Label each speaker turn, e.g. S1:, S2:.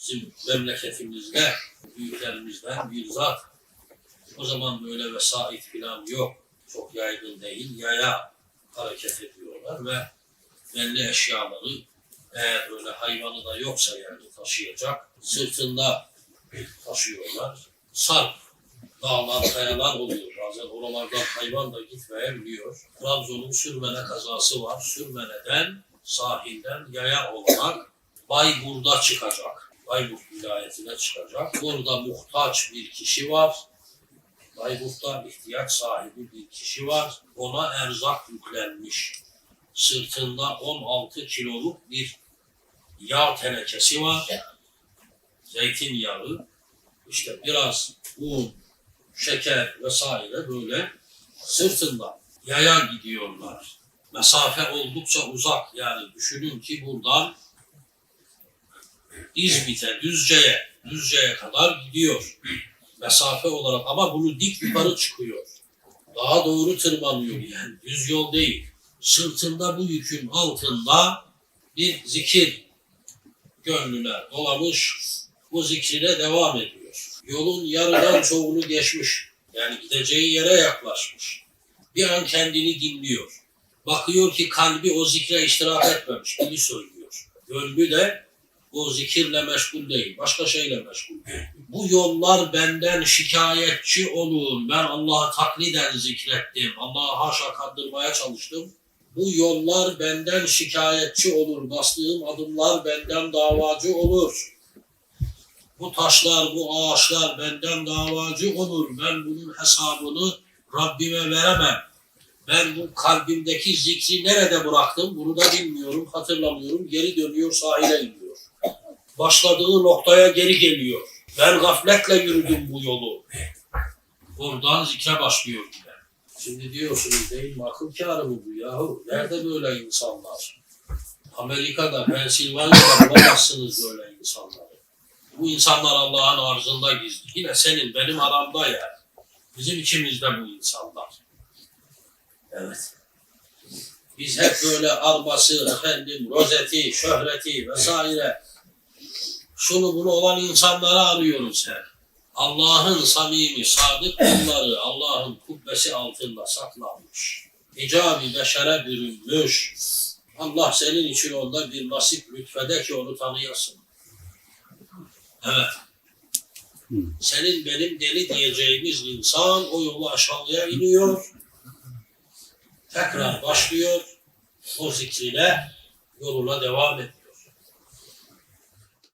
S1: bizim memleketimizde büyüklerimizden bir zat. O zaman böyle vesait falan yok. Çok yaygın değil. Yaya hareket ediyorlar ve belli eşyaları eğer öyle hayvanı da yoksa yani taşıyacak sırtında taşıyorlar. Sarp dağlar, kayalar oluyor. Bazen oralardan hayvan da gitmeyebiliyor. Trabzon'un Sürmene kazası var. Sürmene'den sahilden yaya olarak Bayburt'a çıkacak. Bayburt vilayetine çıkacak. Orada muhtaç bir kişi var. Bayburt'ta ihtiyaç sahibi bir kişi var. Ona erzak yüklenmiş. Sırtında 16 kiloluk bir yağ tenekesi var. Zeytinyağı, işte biraz un, şeker vesaire böyle sırtında yaya gidiyorlar. Mesafe oldukça uzak yani düşünün ki buradan İzmit'e, Düzce'ye, Düzce'ye kadar gidiyor. Mesafe olarak ama bunu dik yukarı çıkıyor. Daha doğru tırmanıyor yani düz yol değil. Sırtında bu yükün altında bir zikir gönlüne dolamış, bu zikrine devam ediyor. Yolun yarıdan çoğunu geçmiş. Yani gideceği yere yaklaşmış. Bir an kendini dinliyor. Bakıyor ki kalbi o zikre iştirak etmemiş. Dili söylüyor. Gönlü de o zikirle meşgul değil. Başka şeyle meşgul değil. Bu yollar benden şikayetçi olur. Ben Allah'ı takliden zikrettim. Allah'ı haşa kandırmaya çalıştım. Bu yollar benden şikayetçi olur. Bastığım adımlar benden davacı olur. Bu taşlar, bu ağaçlar benden davacı olur. Ben bunun hesabını Rabbime veremem. Ben bu kalbimdeki zikri nerede bıraktım bunu da bilmiyorum, hatırlamıyorum. Geri dönüyor, sahile iniyor. Başladığı noktaya geri geliyor. Ben gafletle yürüdüm bu yolu. Oradan zikre başlıyor. Şimdi diyorsunuz değil mi akıl kârı mı bu yahu? Nerede böyle insanlar? Amerika'da, Pensilvanya'da bulamazsınız böyle insanları. Bu insanlar Allah'ın arzında gizli. Yine senin, benim aramda yani. Bizim içimizde bu insanlar. Evet. Biz hep böyle arması, efendim, rozeti, şöhreti vesaire şunu bunu olan insanları arıyoruz hep. Allah'ın samimi, sadık kulları Allah'ın kubbesi altında saklanmış. Hicabi beşere bürünmüş. Allah senin için onda bir nasip lütfede ki onu tanıyasın. Evet. Senin benim deli diyeceğimiz insan o yolu aşağıya iniyor. Tekrar başlıyor. O zikrine yoluna devam ediyor.